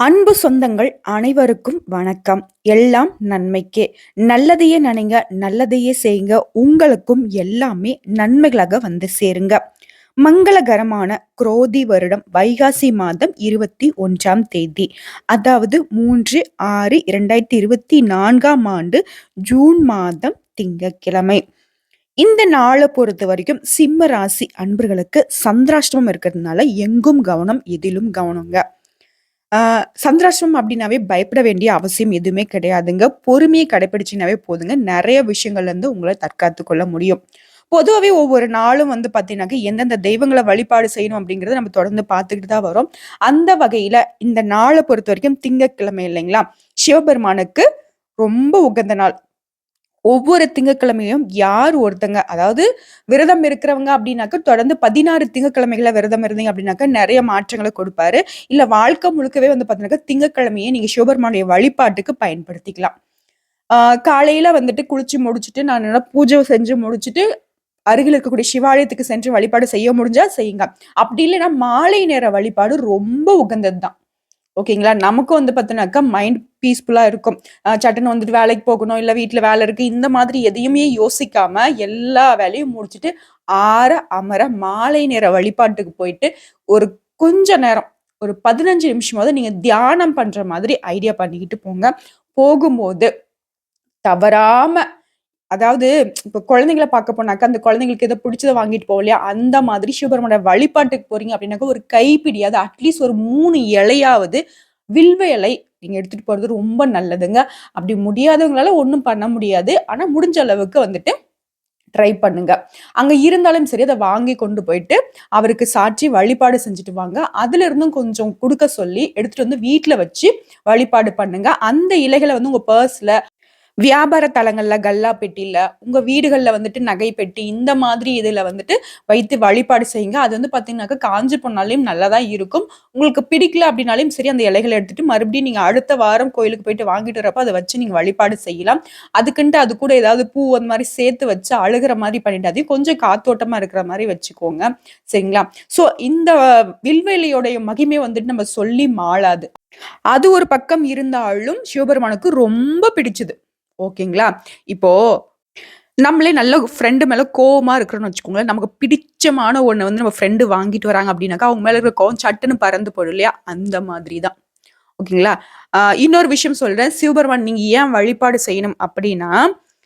அன்பு சொந்தங்கள் அனைவருக்கும் வணக்கம். எல்லாம் நன்மைக்கே. நல்லதையே நினைங்க நல்லதையே செய்யுங்க. உங்களுக்கும் எல்லாமே நன்மைகளாக வந்து சேருங்க. மங்களகரமான குரோதி வருடம் வைகாசி மாதம் இருபத்தி ஒன்றாம் தேதி. அதாவது மூன்று ஆறு இரண்டாயிரத்தி இருபத்தி நான்காம் ஆண்டு ஜூன் மாதம் திங்கக்கிழமை இந்த நாளை பொறுத்த வரைக்கும் சிம்ம ராசி அன்பர்களுக்கு சந்திராஷ்டமம் இருக்கிறதுனால எங்கும் கவனம் எதிலும் கவனங்க. சந்திராசிரமம் அப்படின்னாவே பயப்பட வேண்டிய அவசியம் எதுவுமே கிடையாதுங்க. பொறுமையை கடைபிடிச்சினாவே போதுங்க. நிறைய விஷயங்கள்ல இருந்து உங்கள தற்காத்து கொள்ள முடியும். பொதுவாகவே ஒவ்வொரு நாளும் வந்து பார்த்தீங்கன்னாக்க, எந்தெந்த தெய்வங்களை வழிபாடு செய்யணும் அப்படிங்கிறத நம்ம தொடர்ந்து பார்த்துக்கிட்டு தான் வரோம். அந்த வகையில இந்த நாளை பொறுத்த வரைக்கும் திங்கட்கிழமை இல்லைங்களா? சிவபெருமானுக்கு ரொம்ப உகந்த நாள். ஒவ்வொரு திங்கக்கிழமையும் யார் ஒருத்தங்க? அதாவது விரதம் இருக்கிறவங்க அப்படின்னாக்க தொடர்ந்து பதினாறு திங்கக்கிழமைகளை விரதம் இருந்தீங்க அப்படின்னாக்க நிறைய மாற்றங்களை கொடுப்பாரு. இல்ல வாழ்க்கை முழுக்கவே வந்து பார்த்தீங்கன்னாக்கா திங்கக்கிழமையை நீங்க சிவபெருமானுடைய வழிபாட்டுக்கு பயன்படுத்திக்கலாம். ஆஹ் காலையில வந்துட்டு குளிச்சு முடிச்சுட்டு நான் நல்லா பூஜை செஞ்சு முடிச்சுட்டு அருகில் இருக்கக்கூடிய சிவாலயத்துக்கு சென்று வழிபாடு செய்ய முடிஞ்சா செய்யுங்க. அப்படி இல்லைன்னா மாலை நேர வழிபாடு ரொம்ப உகந்தது தான் ஓகேங்களா? நமக்கும் வந்து பார்த்தீங்கன்னாக்கா மைண்ட் பீஸ்ஃபுல்லாக இருக்கும். சட்டுன்னு வந்துட்டு வேலைக்கு போகணும் இல்லை வீட்டில் வேலை இருக்குது இந்த மாதிரி எதையுமே யோசிக்காம எல்லா வேலையும் முடிச்சுட்டு ஆற அமர மாலை நேர வழிபாட்டுக்கு போயிட்டு ஒரு கொஞ்ச நேரம் ஒரு பதினஞ்சு நிமிஷமாவது நீங்கள் தியானம் பண்ணுற மாதிரி ஐடியா பண்ணிக்கிட்டு போங்க. போகும்போது தவறாமல் அதாவது இப்போ குழந்தைங்கள பார்க்க போனாக்கா அந்த குழந்தைங்களுக்கு எதை பிடிச்சத வாங்கிட்டு போகலையா இல்லையா? அந்த மாதிரி சிவபெருமான வழிபாட்டுக்கு போறீங்க அப்படின்னாக்கா ஒரு கைப்பிடி அது அட்லீஸ்ட் ஒரு மூணு இலையாவது வில்வ இலை நீங்க எடுத்துட்டு போறது ரொம்ப நல்லதுங்க. அப்படி முடியாதவங்களால ஒன்றும் பண்ண முடியாது. ஆனா முடிஞ்ச அளவுக்கு வந்துட்டு ட்ரை பண்ணுங்க. அங்க இருந்தாலும் சரி அதை வாங்கி கொண்டு போயிட்டு அவருக்கு சாட்சி வழிபாடு செஞ்சுட்டு வாங்க. அதுல இருந்தும் கொஞ்சம் கொடுக்க சொல்லி எடுத்துட்டு வந்து வீட்டுல வச்சு வழிபாடு பண்ணுங்க. அந்த இலைகளை வந்து உங்க பர்ஸ்ல வியாபார தலங்கள்ல கல்லா பெட்டியில உங்க வீடுகள்ல வந்துட்டு நகை பெட்டி இந்த மாதிரி இதுல வந்துட்டு வைத்து வழிபாடு செய்யுங்க. அது வந்து பாத்தீங்கன்னாக்கா காஞ்சி போனாலையும் நல்லதா இருக்கும். உங்களுக்கு பிடிக்கல அப்படின்னாலும் சரி அந்த இலைகளை எடுத்துட்டு மறுபடியும் நீங்க அடுத்த வாரம் கோயிலுக்கு போயிட்டு வாங்கிட்டு வரப்போ அதை வச்சு நீங்க வழிபாடு செய்யலாம். அதுக்குன்ட்டு அது கூட ஏதாவது பூ அந்த மாதிரி சேர்த்து வச்சு அழுகிற மாதிரி பண்ணிட்டு கொஞ்சம் காத்தோட்டமா இருக்கிற மாதிரி வச்சுக்கோங்க. சரிங்களா? சோ இந்த வில்வெளியோடைய மகிமை வந்துட்டு நம்ம சொல்லி மாளாது. அது ஒரு பக்கம் இருந்தாலும் சிவபெருமானுக்கு ரொம்ப பிடிச்சது. ஓகேங்களா? இப்போ நம்மளே நல்ல ஃப்ரெண்டு மேல கோவமா இருக்கிறோம்னு வச்சுக்கோங்களேன். நமக்கு பிடிச்சமான ஒன்று வந்து நம்ம ஃப்ரெண்டு வாங்கிட்டு வராங்க அப்படின்னாக்கா, அவங்க மேலே இருக்கிற கோவம் சட்டுன்னு பறந்து போயிடும் இல்லையா? அந்த மாதிரி தான். ஓகேங்களா? இன்னொரு விஷயம் சொல்றேன். சிவபெருமான் நீங்க ஏன் வழிபாடு செய்யணும் அப்படின்னா,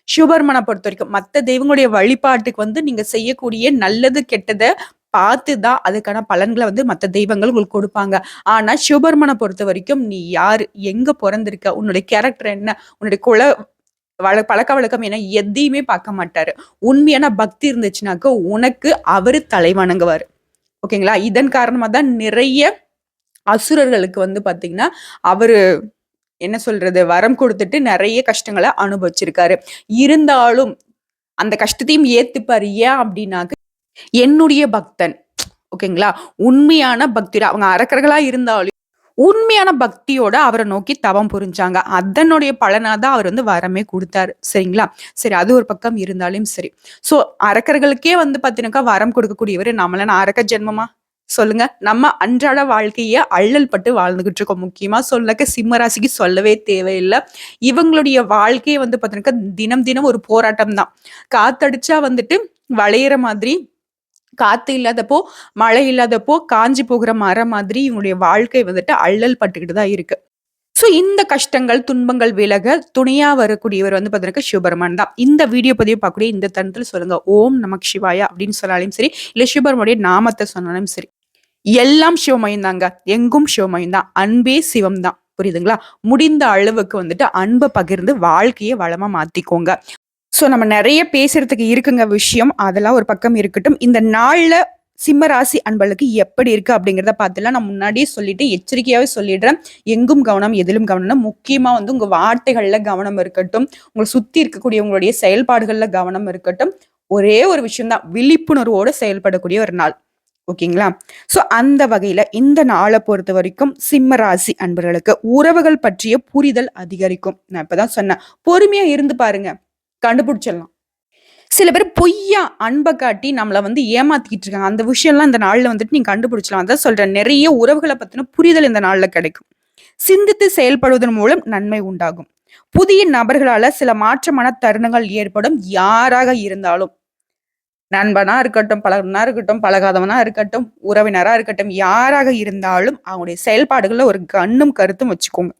சிவபர்மனை பொறுத்த வரைக்கும் மற்ற தெய்வங்களுடைய வழிபாட்டுக்கு வந்து நீங்கள் செய்யக்கூடிய நல்லது, கெட்டதை பார்த்து தான் அதுக்கான பலன்களை வந்து மத்த தெய்வங்கள் உங்களுக்கு கொடுப்பாங்க. ஆனா பொறுத்த வரைக்கும் நீ யாரு? எங்க பிறந்திருக்க உன்னுடைய கேரக்டர் என்ன? உன்னுடைய குல வழ பழக்க வழக்கம் என எதையுமே பார்க்க மாட்டாரு. உண்மையான பக்தி இருந்துச்சுனாக்கா உனக்கு அவரு தலை வணங்குவார் ஓகேங்களா? இதன் காரணமா தான் நிறைய அசுரர்களுக்கு வந்து பார்த்தீங்கன்னா, அவரு என்ன சொல்றது? வரம் கொடுத்துட்டு நிறைய கஷ்டங்களை அனுபவிச்சிருக்காரு. இருந்தாலும் அந்த கஷ்டத்தையும் ஏத்துப்பாரு. ஏன் அப்படின்னாக்க என்னுடைய பக்தன். ஓகேங்களா? உண்மையான பக்தி அவங்க அரக்கர்களா இருந்தாலும் உண்மையான பக்தியோட அவரை நோக்கி தவம் புரிஞ்சாங்க. அதனுடைய பலனா தான் அவர் வந்து வரமே கொடுத்தாரு சரிங்களா? சரி அது ஒரு பக்கம் இருந்தாலும் சரி. ஸோ அரக்கர்களுக்கே வந்து பார்த்தீங்கன்னாக்கா வரம் கொடுக்கக்கூடியவரு நான் அரக்க ஜென்மமா? சொல்லுங்க. நம்ம அன்றாட வாழ்க்கையை அள்ளல் பட்டு வாழ்ந்துகிட்டு இருக்கோம். முக்கியமா சொல்லக்க சிம்மராசிக்கு சொல்லவே தேவையில்லை இவங்களுடைய வாழ்க்கையே வந்து பார்த்தீங்கன்னா தினம் தினம் ஒரு போராட்டம் தான். காத்தடிச்சா வந்துட்டு வளையிற மாதிரி காத்து இல்லாதப்போ, மழை இல்லாதப்போ காஞ்சு போகிற மரம் மாதிரி இவங்களுடைய வாழ்க்கை வந்துட்டு அள்ளல் பட்டுக்கிட்டு தான் இருக்கு. ஸோ இந்த கஷ்டங்கள், துன்பங்கள் விலக துணையா வரக்கூடியவர் வந்து பார்த்தீங்கன்னா சிவபெருமான் தான். இந்த வீடியோ பதிவு பார்க்கக்கூடிய இந்த தருணத்தில் சொல்லுங்க. ஓம் நமக் சிவாயா அப்படின்னு சொன்னாலும் சரி, இல்லை சிவபெருமானுடைய நாமத்தை சொன்னாலும் சரி. எல்லாம் சிவமயம் தாங்க. எங்கும் சிவமயம் தான். அன்பே சிவம் தான். புரியுதுங்களா? முடிந்த அளவுக்கு வந்துட்டு அன்பை பகிர்ந்து வாழ்க்கையை வளமா மாத்திக்கோங்க. ஸோ நம்ம நிறைய பேசுறதுக்கு இருக்குங்க விஷயம். அதெல்லாம் ஒரு பக்கம் இருக்கட்டும். இந்த நாளில் சிம்ம ராசி எப்படி இருக்கு அப்படிங்கிறத பார்த்துலாம் நான் முன்னாடியே சொல்லிட்டு எச்சரிக்கையாகவே சொல்லிடுறேன். எங்கும் கவனம், எதிலும் கவனம்னா முக்கியமாக வந்து உங்கள் வார்த்தைகளில் கவனம் இருக்கட்டும். உங்களை சுற்றி இருக்கக்கூடிய உங்களுடைய செயல்பாடுகளில் கவனம் இருக்கட்டும். ஒரே ஒரு விஷயம்தான் விழிப்புணர்வோடு செயல்படக்கூடிய ஒரு நாள். ஓகேங்களா? ஸோ அந்த வகையில் இந்த நாளை பொறுத்த வரைக்கும் சிம்ம ராசி அன்பர்களுக்கு உறவுகள் பற்றிய புரிதல் அதிகரிக்கும். நான் இப்பதான் சொன்னேன். பொறுமையாக இருந்து பாருங்க. கண்டுபிடிச்சிடலாம். சில பேர் பொய்யா அன்பை காட்டி நம்மளை வந்து ஏமாத்திக்கிட்டு இருக்காங்க. அந்த விஷயம்லாம் இந்த நாளில் வந்துட்டு நீ கண்டுபிடிச்சலாம் அதான் சொல்கிறேன் நிறைய உறவுகளை பற்றின புரிதல் இந்த நாளில் கிடைக்கும். சிந்தித்து செயல்படுவதன் மூலம் நன்மை உண்டாகும். புதிய நபர்களால் சில மாற்றமான தருணங்கள் ஏற்படும். யாராக இருந்தாலும். நண்பனா இருக்கட்டும் பழகனா இருக்கட்டும் பழகாதவனா இருக்கட்டும் உறவினராக இருக்கட்டும் யாராக இருந்தாலும் அவங்களுடைய செயல்பாடுகளில் ஒரு கண்ணும் கருத்தும் வச்சுக்கோங்க.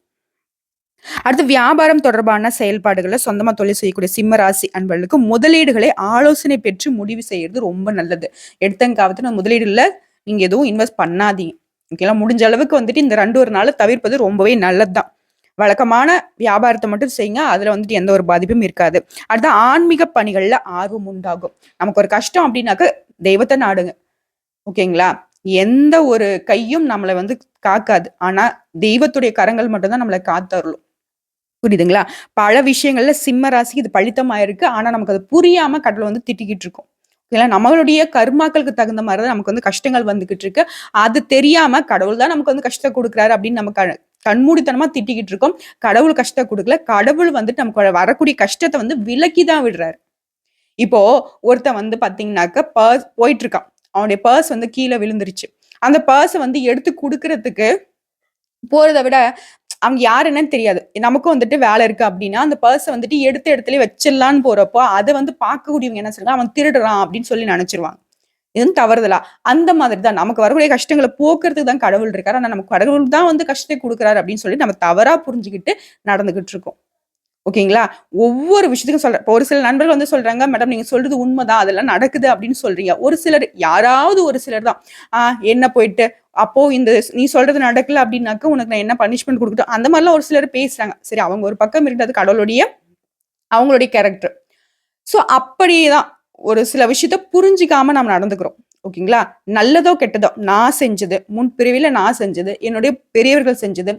அடுத்து வியாபாரம் தொடர்பான செயல்பாடுகளை சொந்தமா தொழில் செய்யக்கூடிய சிம்மராசி அன்பர்களுக்கு முதலீடுகளை ஆலோசனை பெற்று முடிவு செய்யறது ரொம்ப நல்லது. எடுத்தங்காவத்துல முதலீடுல நீங்கள் எதுவும் இன்வெஸ்ட் பண்ணாதீங்க. ஓகேங்களா முடிஞ்ச அளவுக்கு வந்துட்டு இந்த ரெண்டு ஒரு நாளை தவிர்ப்பது ரொம்பவே நல்லதுதான். வழக்கமான வியாபாரத்தை மட்டும் செய்யுங்க அதுல வந்துட்டு எந்த ஒரு பாதிப்பும் இருக்காது. அடுத்து ஆன்மீக பணிகளில் ஆர்வம் உண்டாகும். நமக்கு ஒரு கஷ்டம் அப்படின்னாக்க தெய்வத்தை நாடுங்க. ஓகேங்களா எந்த ஒரு கையும் நம்மளை வந்து காக்காது. ஆனா தெய்வத்துடைய கரங்கள் மட்டும்தான் நம்மளை காத்தருளும். புரியுதுங்களா? பல விஷயங்கள்ல சிம்ம ராசிக்கு இது பழித்தமாயிருக்கு. ஆனா நமக்கு அது புரியாம கடவுள் வந்து திட்டிக்கிட்டு இருக்கும். ஓகேங்களா நம்மளுடைய கர்மாக்களுக்கு தகுந்த மாதிரி தான் நமக்கு வந்து கஷ்டங்கள் வந்துகிட்டு இருக்கு. அது தெரியாம கடவுள் தான் நமக்கு வந்து கஷ்டம் கொடுக்குறாரு அப்படின்னு நம்ம க- கண்மூடித்தனமா திட்டிக்கிட்டு இருக்கோம். கடவுள் கஷ்டம் கொடுக்கல. கடவுள் வந்துட்டு நமக்கு வரக்கூடிய கஷ்டத்தை வந்து விலக்கி தான் விடுறாரு. இப்போ ஒருத்தன் வந்து பாத்தீங்கன்னாக்க பர்ஸ் போயிட்டு இருக்கான் அவனுடைய பர்ஸ் வந்து கீழே விழுந்துருச்சு. அந்த பர்ஸை வந்து எடுத்து கொடுக்கறதுக்கு போறதை விட அவங்க யாருன்னு என்னன்னு தெரியாது. நமக்கும் வந்துட்டு வேலை இருக்கு அப்படின்னா அந்த பர்ஸை வந்துட்டு எடுத்த இடத்துல வச்சிடலான்னு போறப்போ அதை வந்து பார்க்கக்கூடியவங்க என்ன சொல்றாங்க அவன் திருடுறான் அப்படின்னு சொல்லி நினைச்சிருவாங்க. எதுவும் தவறுதலா? அந்த மாதிரி தான் நமக்கு வரக்கூடிய கஷ்டங்களை போக்குறதுக்கு தான் கடவுள் இருக்காரு. ஆனா நமக்கு கடவுள் தான் வந்து கஷ்டத்தை கொடுக்குறாரு அப்படின்னு சொல்லி நம்ம தவறா புரிஞ்சுக்கிட்டு நடந்துகிட்டு இருக்கோம். ஓகேங்களா? ஒவ்வொரு விஷயத்துக்கும் சொல்றேன் இப்போ ஒரு சில நண்பர்கள் வந்து சொல்றாங்க மேடம் நீங்க சொல்றது உண்மைதான் அதெல்லாம் நடக்குது அப்படின்னு சொல்றீங்க. ஒரு சிலர் யாராவது ஒரு சிலர் தான். ஆஹ் என்ன போயிட்டு? அப்போ இந்த நீ சொல்றது நடக்கல அப்படின்னாக்க உனக்கு நான் என்ன பனிஷ்மெண்ட் கொடுக்கட்டும்? அந்த மாதிரிலாம் ஒரு சிலர் பேசுறாங்க. சரி அவங்க ஒரு பக்கம் இருந்தது கடவுளுடைய அவங்களுடைய கேரக்டர் ஸோ அப்படியே தான் ஒரு சில விஷயத்த புரிஞ்சிக்காம நம்ம நடந்துக்கிறோம். ஓகேங்களா? நல்லதோ கெட்டதோ நான் செஞ்சது முன் பிரிவில நான் செஞ்சது என்னுடைய பெரியவர்கள் செஞ்சது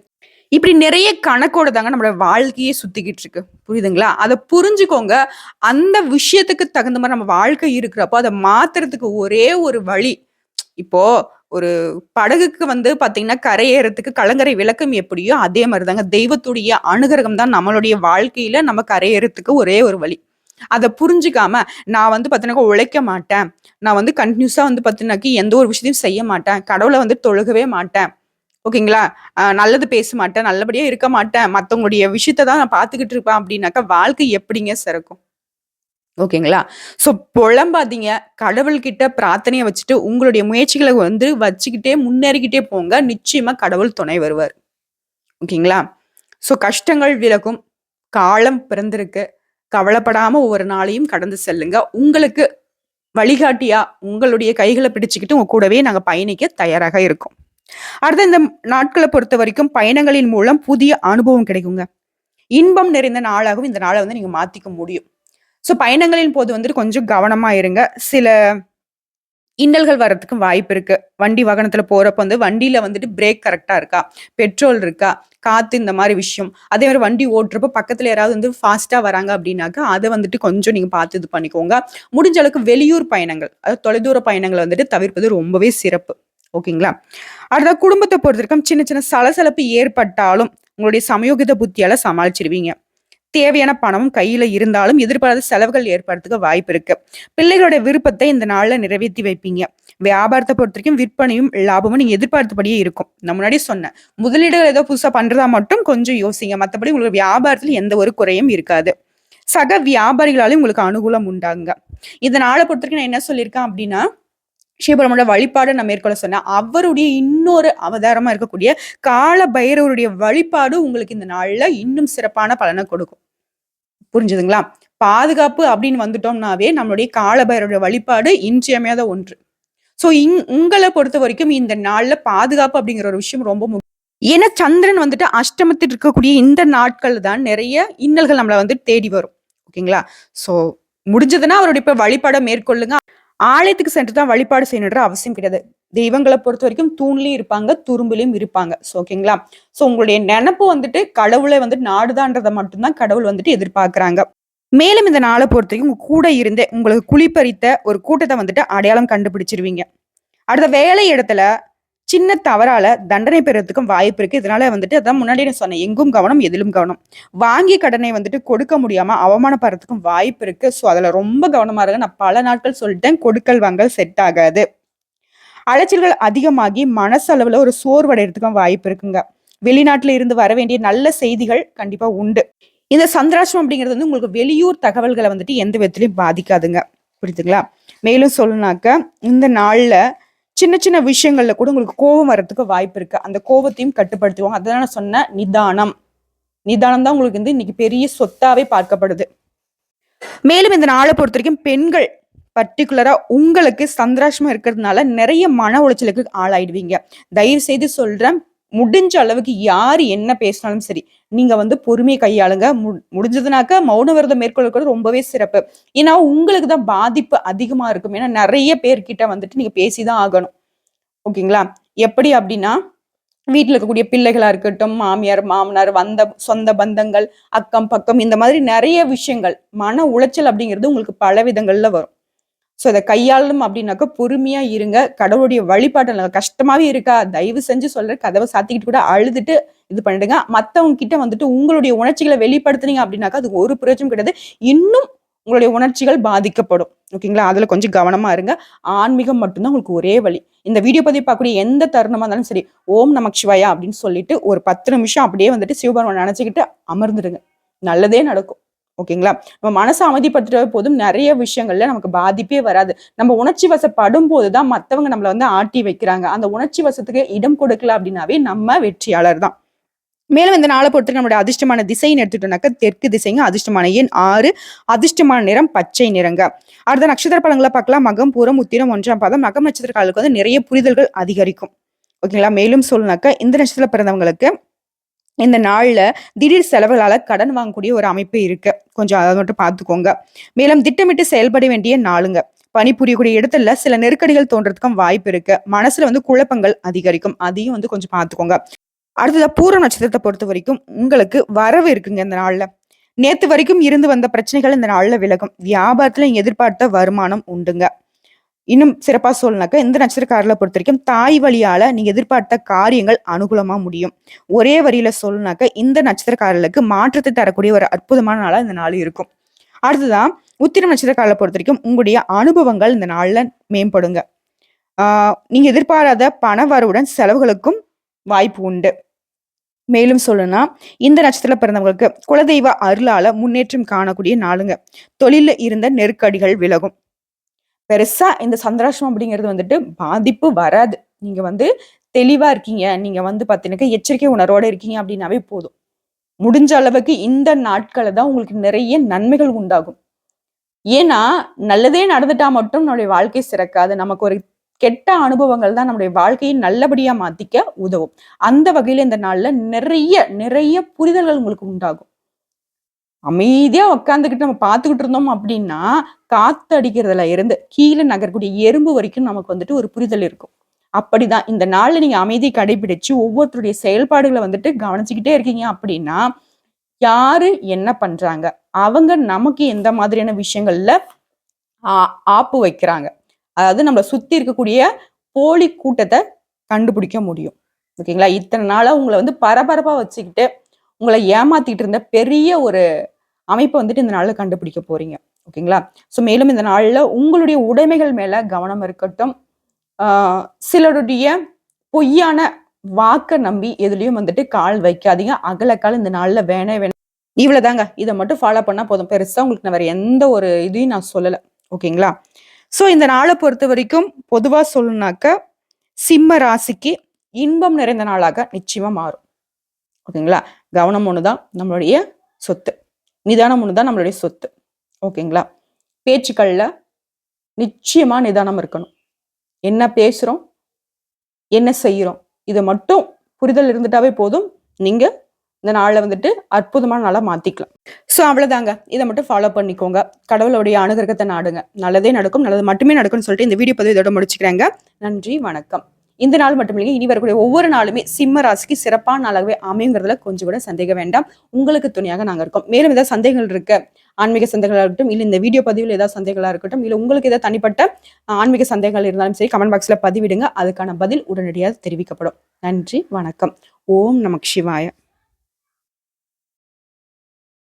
இப்படி நிறைய கணக்கோட தாங்க நம்மளோட வாழ்க்கையே சுத்திக்கிட்டு இருக்கு புரியுதுங்களா? அதை புரிஞ்சுக்கோங்க. அந்த விஷயத்துக்கு தகுந்த மாதிரி நம்ம வாழ்க்கை இருக்கிறப்போ அதை மாத்துறதுக்கு ஒரே ஒரு வழி. இப்போ ஒரு படகுக்கு வந்து பார்த்தீங்கன்னா கரையேறதுக்கு கலங்கரை விளக்கம் எப்படியோ அதே மாதிரி தாங்க தெய்வத்துடைய அனுகிரகம் தான் நம்மளுடைய வாழ்க்கையில நம்ம கரையேறதுக்கு ஒரே ஒரு வழி. அதை புரிஞ்சுக்காம நான் வந்து பார்த்தீங்கன்னா உழைக்க மாட்டேன். நான் வந்து கண்டினியூஸாக வந்து பார்த்தீங்கன்னாக்கி எந்த ஒரு விஷயத்தையும் செய்ய மாட்டேன். கடவுளை வந்து தொழுகவே மாட்டேன். ஓகேங்களா? நல்லது பேச மாட்டேன் நல்லபடியா இருக்க மாட்டேன். மற்றவங்களுடைய விஷயத்தை தான் நான் பார்த்துக்கிட்டு இருப்பேன் அப்படின்னாக்கா வாழ்க்கை எப்படிங்க சிறக்கும்? ஓகேங்களா? ஸோ புலம்பாதீங்க. கடவுள்கிட்ட பிரார்த்தனையை வச்சுட்டு உங்களுடைய முயற்சிகளை வந்து வச்சுக்கிட்டே முன்னேறிக்கிட்டே போங்க. நிச்சயமா கடவுள் துணை வருவார். ஓகேங்களா? ஸோ கஷ்டங்கள் விலகும். காலம் பிறந்திருக்கு. கவலைப்படாம ஒவ்வொரு நாளையும் கடந்து செல்லுங்க. உங்களுக்கு வழிகாட்டியா உங்களுடைய கைகளை பிடிச்சுக்கிட்டு உங்க கூடவே நாங்கள் பயணிக்க தயாராக இருக்கோம். அடுத்த இந்த நாட்களை பொறுத்த வரைக்கும் பயணங்களின் மூலம் புதிய அனுபவம் கிடைக்குங்க. இன்பம் நிறைந்த நாளாகவும் இந்த நாளை வந்து நீங்கள் மாத்திக்க முடியும். ஸோ பயணங்களின் போது வந்துட்டு கொஞ்சம் கவனமா இருங்க. சில இன்னல்கள் வர்றதுக்கும் வாய்ப்பு இருக்கு. வண்டி வாகனத்துல போறப்ப வந்து வண்டியில வந்துட்டு பிரேக் கரெக்டா இருக்கா? பெட்ரோல் இருக்கா? காத்து இந்த மாதிரி விஷயம். அதே மாதிரி வண்டி ஓட்டுறப்ப பக்கத்துல யாராவது வந்து ஃபாஸ்டா வராங்க அப்படின்னாக்கா அதை வந்துட்டு கொஞ்சம் நீங்க பார்த்து இது பண்ணிக்கோங்க. முடிஞ்ச அளவுக்கு வெளியூர் பயணங்கள் அதாவது தொலைதூர பயணங்களை வந்துட்டு தவிர்ப்பது ரொம்பவே சிறப்பு. ஓகேங்களா? அடுத்த குடும்பத்தை பொறுத்த வரைக்கும் சின்ன சின்ன சலசலப்பு ஏற்பட்டாலும் உங்களுடைய சமயோகித புத்தியால சமாளிச்சிருவீங்க. தேவையான பணமும் கையில இருந்தாலும் எதிர்பாராத செலவுகள் ஏற்படுறதுக்கு வாய்ப்பு இருக்கு. பிள்ளைகளோட விருப்பத்தை இந்த நாள்ல நிறைவேற்றி வைப்பீங்க. வியாபாரத்தை பொறுத்த வரைக்கும் விற்பனையும் லாபமும் நீங்க எதிர்பார்த்தபடியே இருக்கும். நான் முன்னாடி சொன்னேன். முதலீடுகள் ஏதோ புதுசா பண்றதா மட்டும் கொஞ்சம் யோசிங்க. மற்றபடி உங்களுக்கு வியாபாரத்துல எந்த ஒரு குறையும் இருக்காது. சக வியாபாரிகளாலும் உங்களுக்கு அனுகூலம் உண்டாங்க இந்த நாளை பொறுத்த வரைக்கும் நான் என்ன சொல்லியிருக்கேன் அப்படின்னா சிவபெருமனோட வழிபாடு நான் மேற்கொள்ள சொன்னேன். அவருடைய இன்னொரு அவதாரமா இருக்கக்கூடிய கால பைரவருடைய வழிபாடு உங்களுக்கு இந்த நாள்ல இன்னும் சிறப்பான பலனை கொடுக்கும். புரிஞ்சுதுங்களா? பாதுகாப்பு அப்படின்னு வந்துட்டோம்னாவே நம்மளுடைய காலபைரவருடைய வழிபாடு இன்றியமையாத ஒன்று. சோ இங் உங்களை பொறுத்த வரைக்கும் இந்த நாள்ல பாதுகாப்பு அப்படிங்கிற ஒரு விஷயம் ரொம்ப முக்கியம். ஏன்னா சந்திரன் வந்துட்டு அஷ்டமத்தில் இருக்கக்கூடிய இந்த நாட்கள் தான் நிறைய இன்னல்கள் நம்மளை வந்து தேடி வரும். ஓகேங்களா? சோ முடிஞ்சதுன்னா அவருடைய இப்போ வழிபாடை மேற்கொள்ளுங்க. ஆலயத்துக்கு சென்று தான் வழிபாடு செய்யணுன்ற அவசியம் கிடையாது. தெய்வங்களை பொறுத்த வரைக்கும் தூண்லயும் இருப்பாங்க துரும்புலையும் இருப்பாங்க. ஸோ ஓகேங்களா ஸோ உங்களுடைய நினப்பு வந்துட்டு கடவுளை வந்துட்டு நாடுதான்றதை மட்டும்தான் கடவுள் வந்துட்டு எதிர்பார்க்குறாங்க. மேலும் இந்த நாளை பொறுத்த வரைக்கும் உங்க கூட இருந்தே உங்களுக்கு குளிப்பறித்த ஒரு கூட்டத்தை வந்துட்டு அடையாளம் கண்டுபிடிச்சிருவீங்க. அடுத்த வேலை இடத்துல சின்ன தவறால தண்டனை பெறறதுக்கும் வாய்ப்பு இருக்கு. இதனால வந்துட்டு அதான் முன்னாடி நான் சொன்னேன். எங்கும் கவனம் எதிலும் கவனம். வாங்கி கடனை வந்துட்டு கொடுக்க முடியாம அவமானப்படுறதுக்கும் வாய்ப்பு இருக்கு. ஸோ அதுல ரொம்ப கவனமா இருங்க. நான் பல நாட்கள் சொல்லிட்டேன். கொடுக்கல் வாங்கல் செட் ஆகாது. அலைச்சல்கள் அதிகமாகி மனசளவுல ஒரு சோர்வடைறதுக்கும் வாய்ப்பு இருக்குங்க. வெளிநாட்டுல இருந்து வர வேண்டிய நல்ல செய்திகள் கண்டிப்பா உண்டு. இந்த சந்திராஷ்டம் அப்படிங்கிறது வந்து உங்களுக்கு வெளியூர் தகவல்களை வந்துட்டு எந்த விதத்திலையும் பாதிக்காதுங்க. புரியுதுங்களா? மேலும் சொல்லணுனாக்க இந்த நாளில் சின்ன சின்ன விஷயங்கள்ல கூட உங்களுக்கு கோபம் வர்றதுக்கு வாய்ப்பு இருக்கு. அந்த கோபத்தையும் கட்டுப்படுத்துவாங்க அதான் நான் சொன்ன நிதானம். நிதானம் தான் உங்களுக்கு வந்து இன்னைக்கு பெரிய சொத்தாவே பார்க்கப்படுது. மேலும் இந்த நாளை பொறுத்த வரைக்கும் பெண்கள் பர்டிகுலரா உங்களுக்கு சந்திராஷ்டமம் இருக்கிறதுனால நிறைய மன உளைச்சலுக்கு ஆளாயிடுவீங்க. தயவு செய்து சொல்றேன் முடிஞ்ச அளவுக்கு யார் என்ன பேசினாலும் சரி நீங்க வந்து பொறுமையை கையாளுங்க. முடிஞ்சதுனாக்க மௌன விரதம் மேற்கொள்ளுறது ரொம்பவே சிறப்பு. ஏன்னா உங்களுக்கு தான் பாதிப்பு அதிகமா இருக்கும். ஏன்னா நிறைய பேர்கிட்ட வந்துட்டு நீங்க பேசிதான் ஆகணும். ஓகேங்களா? எப்படி அப்படின்னா வீட்டில் இருக்கக்கூடிய பிள்ளைகளா இருக்கட்டும் மாமியார் மாமனார் வந்த சொந்த பந்தங்கள் அக்கம் பக்கம் இந்த மாதிரி நிறைய விஷயங்கள் மன உளைச்சல் அப்படிங்கிறது உங்களுக்கு பல விதங்கள்ல வரும். ஸோ அதை கையாளணும் அப்படின்னாக்கா பொறுமையா இருங்க. கடவுளுடைய வழிபாட்டில் கஷ்டமாவே இருக்கா? தயவு செஞ்சு சொல்ற கதவை சாத்திக்கிட்டு கூட அழுதுட்டு இது பண்ணிடுங்க. மற்றவங்க கிட்ட வந்துட்டு உங்களுடைய உணர்ச்சிகளை வெளிப்படுத்துனீங்க அப்படின்னாக்கா அது ஒரு பிரயோஜனம் கிடையாது. இன்னும் உங்களுடைய உணர்ச்சிகள் பாதிக்கப்படும். ஓகேங்களா? அதில் கொஞ்சம் கவனமாக இருங்க. ஆன்மீகம் மட்டும்தான் உங்களுக்கு ஒரே வழி. இந்த வீடியோ பதிவு பார்க்கக்கூடிய எந்த தருணமாக இருந்தாலும் சரி ஓம் நமக் சிவாயா அப்படின்னு சொல்லிட்டு ஒரு பத்து நிமிஷம் அப்படியே வந்துட்டு சிவபெருமான் நினச்சிக்கிட்டு அமர்ந்துடுங்க. நல்லதே நடக்கும். ஓகேங்களா? நம்ம மனசை அமைதிப்படுத்துகிற போதும். நிறைய விஷயங்கள்ல நமக்கு பாதிப்பே வராது. நம்ம உணர்ச்சி வசப்படும் போதுதான் மற்றவங்க நம்மளை வந்து ஆட்டி வைக்கிறாங்க. அந்த உணர்ச்சி வசத்துக்கு இடம் கொடுக்கல அப்படின்னாவே நம்ம வெற்றியாளர் தான். மேலும் இந்த நாளை பொறுத்து நம்மளுடைய அதிர்ஷ்டமான திசைன்னு எடுத்துட்டோம்னாக்க தெற்கு திசைங்க அதிர்ஷ்டமான எண் ஆறு. அதிர்ஷ்டமான நிறம் பச்சை நிறங்க. அடுத்த நட்சத்திர பழங்களை பார்க்கலாம். மகம் பூரம் உத்திரம் ஒன்றாம் பாதம். மகம் நட்சத்திரக்காரர்களுக்கு வந்து நிறைய புரிதல்கள் அதிகரிக்கும். ஓகேங்களா? மேலும் சொல்லணுனாக்க இந்த நட்சத்திர பிறந்தவங்களுக்கு இந்த நாளில் திடீர் செலவுகளால் கடன் வாங்கக்கூடிய ஒரு அமைப்பு இருக்கு. கொஞ்சம் அதை மட்டும் பார்த்துக்கோங்க. மேலும் திட்டமிட்டு செயல்பட வேண்டிய நாளுங்க. பணிபுரியக்கூடிய இடத்துல சில நெருக்கடிகள் தோன்றதுக்கும் வாய்ப்பு இருக்கு. மனசுல வந்து குழப்பங்கள் அதிகரிக்கும். அதையும் வந்து கொஞ்சம் பார்த்துக்கோங்க. அடுத்ததா பூர நட்சத்திரத்தை பொறுத்த வரைக்கும் உங்களுக்கு வரவு இருக்குங்க இந்த நாள்ல. நேத்து வரைக்கும் இருந்து வந்த பிரச்சனைகள் இந்த நாள்ல விலகும். வியாபாரத்துல எதிர்பார்த்த வருமானம் உண்டுங்க. இன்னும் சிறப்பாக சொல்லனாக்க இந்த நட்சத்திரக்காரர்களை பொறுத்த வரைக்கும் தாய் வழியால நீங்க எதிர்பார்த்த காரியங்கள் அனுகூலமா முடியும். ஒரே வரியில சொல்லனாக்க இந்த நட்சத்திரக்காரர்களுக்கு மாற்றத்தை தரக்கூடிய ஒரு அற்புதமான நாளா இந்த நாள் இருக்கும். அடுத்ததான் உத்திரம் நட்சத்திரக்காரர்களை பொறுத்த வரைக்கும் உங்களுடைய அனுபவங்கள் இந்த நாள்ல மேம்படுங்க. ஆஹ் நீங்க எதிர்பாராத பண வரவுடன் செலவுகளுக்கும் வாய்ப்பு உண்டு. மேலும் சொல்லணும்னா இந்த நட்சத்திர பிறந்தவங்களுக்கு குலதெய்வ அருளால முன்னேற்றம் காணக்கூடிய நாளுங்க. தொழில இருந்த நெருக்கடிகள் விலகும். பெருசா இந்த சந்திராஷ்டம் அப்படிங்கிறது வந்துட்டு பாதிப்பு வராது. நீங்க வந்து தெளிவா இருக்கீங்க. நீங்க வந்து பாத்தீங்கன்னா எச்சரிக்கை உணர்வோட இருக்கீங்க அப்படின்னாவே போதும். முடிஞ்ச அளவுக்கு இந்த நாட்களை தான் உங்களுக்கு நிறைய நன்மைகள் உண்டாகும். ஏன்னா நல்லதே நடந்துட்டா மட்டும் நம்மளுடைய வாழ்க்கை சிறக்காது. நமக்கு ஒரு கெட்ட அனுபவங்கள் தான் நம்முடைய வாழ்க்கையை நல்லபடியா மாத்திக்க உதவும். அந்த வகையில இந்த நாள்ல நிறைய நிறைய புரிதல்கள் உங்களுக்கு உண்டாகும். அமைதியா உட்காந்துக்கிட்டு நம்ம பார்த்துக்கிட்டு இருந்தோம் அப்படின்னா காத்து அடிக்கிறதுல இருந்து கீழே நகரக்கூடிய எறும்பு வரைக்கும் நமக்கு வந்துட்டு ஒரு புரிதல் இருக்கும். அப்படிதான். இந்த நாள்ல நீங்க அமைதி கடைபிடிச்சு ஒவ்வொருத்தருடைய செயல்பாடுகளை வந்துட்டு கவனிச்சுக்கிட்டே இருக்கீங்க அப்படின்னா யாரு என்ன பண்றாங்க? அவங்க நமக்கு எந்த மாதிரியான விஷயங்கள்ல ஆப்பு வைக்கிறாங்க? அதாவது நம்மளை சுத்தி இருக்கக்கூடிய போலி கூட்டத்தை கண்டுபிடிக்க முடியும். ஓகேங்களா? இத்தனை நாளா உங்களை வந்து பரபரப்பா வச்சுக்கிட்டு உங்களை ஏமாத்திட்டு இருந்த பெரிய ஒரு அமைப்பை வந்துட்டு இந்த நாளில் கண்டுபிடிக்க போறீங்க. ஓகேங்களா? ஸோ மேலும் இந்த நாளில் உங்களுடைய உடைமைகள் மேல கவனம் இருக்கட்டும். சிலருடைய பொய்யான வாக்க நம்பி எதுலயும் வந்துட்டு கால் வைக்காதீங்க. அகலக்கால் இந்த நாளில் வேணே வேணாம். இவ்வளவுதாங்க. இதை மட்டும் ஃபாலோ பண்ணா போதும். பெருசா உங்களுக்கு நான் வேற எந்த ஒரு இதையும் நான் சொல்லலை. ஓகேங்களா? ஸோ இந்த நாளை பொறுத்த வரைக்கும் பொதுவாக சொல்லணுனாக்க சிம்ம ராசிக்கு இன்பம் நிறைந்த நாளாக நிச்சயமா மாறும். ஓகேங்களா? கவனம் ஒன்று தான் நம்மளுடைய சொத்து. நிதானம் ஒன்று தான் நம்மளுடைய சொத்து. ஓகேங்களா? பேச்சுக்களில் நிச்சயமாக நிதானம் இருக்கணும். என்ன பேசுகிறோம் என்ன செய்கிறோம் இதை மட்டும் புரிதல் இருந்துட்டாவே போதும். நீங்கள் இந்த நாளில் வந்துட்டு அற்புதமான நாளாக மாற்றிக்கலாம் ஸோ அவ்வளோதாங்க இதை மட்டும் ஃபாலோ பண்ணிக்கோங்க. கடவுளுடைய அனுகிரகத்தை நாடுங்க. நல்லதே நடக்கும் நல்லது மட்டுமே நடக்கும்னு சொல்லிட்டு இந்த வீடியோ பதிவு இதோட முடிச்சுக்கிறேங்க. நன்றி வணக்கம். இந்த நாள் மட்டும் இல்லைங்க இனி வரக்கூடிய ஒவ்வொரு நாளுமே சிம்ம ராசிக்கு சிறப்பான நாளாகவே அமையுங்கிறதுல கொஞ்சம் கூட சந்தேகம் வேண்டாம். உங்களுக்கு துணையாக நாங்கள் இருக்கோம். மேலும் ஏதாவது சந்தேகங்கள் இருக்க ஆன்மீக சந்தேகங்களாக இருக்கட்டும் இல்லை இந்த வீடியோ பதிவில் ஏதாவது சந்தேகங்களாக இருக்கட்டும் இல்லை உங்களுக்கு ஏதாவது தனிப்பட்ட ஆன்மீக சந்தேகங்கள் இருந்தாலும் சரி கமெண்ட் பாக்ஸில் பதிவிடுங்க. அதுக்கான பதில் உடனடியாக தெரிவிக்கப்படும். நன்றி வணக்கம். ஓம் நமக் சிவாய.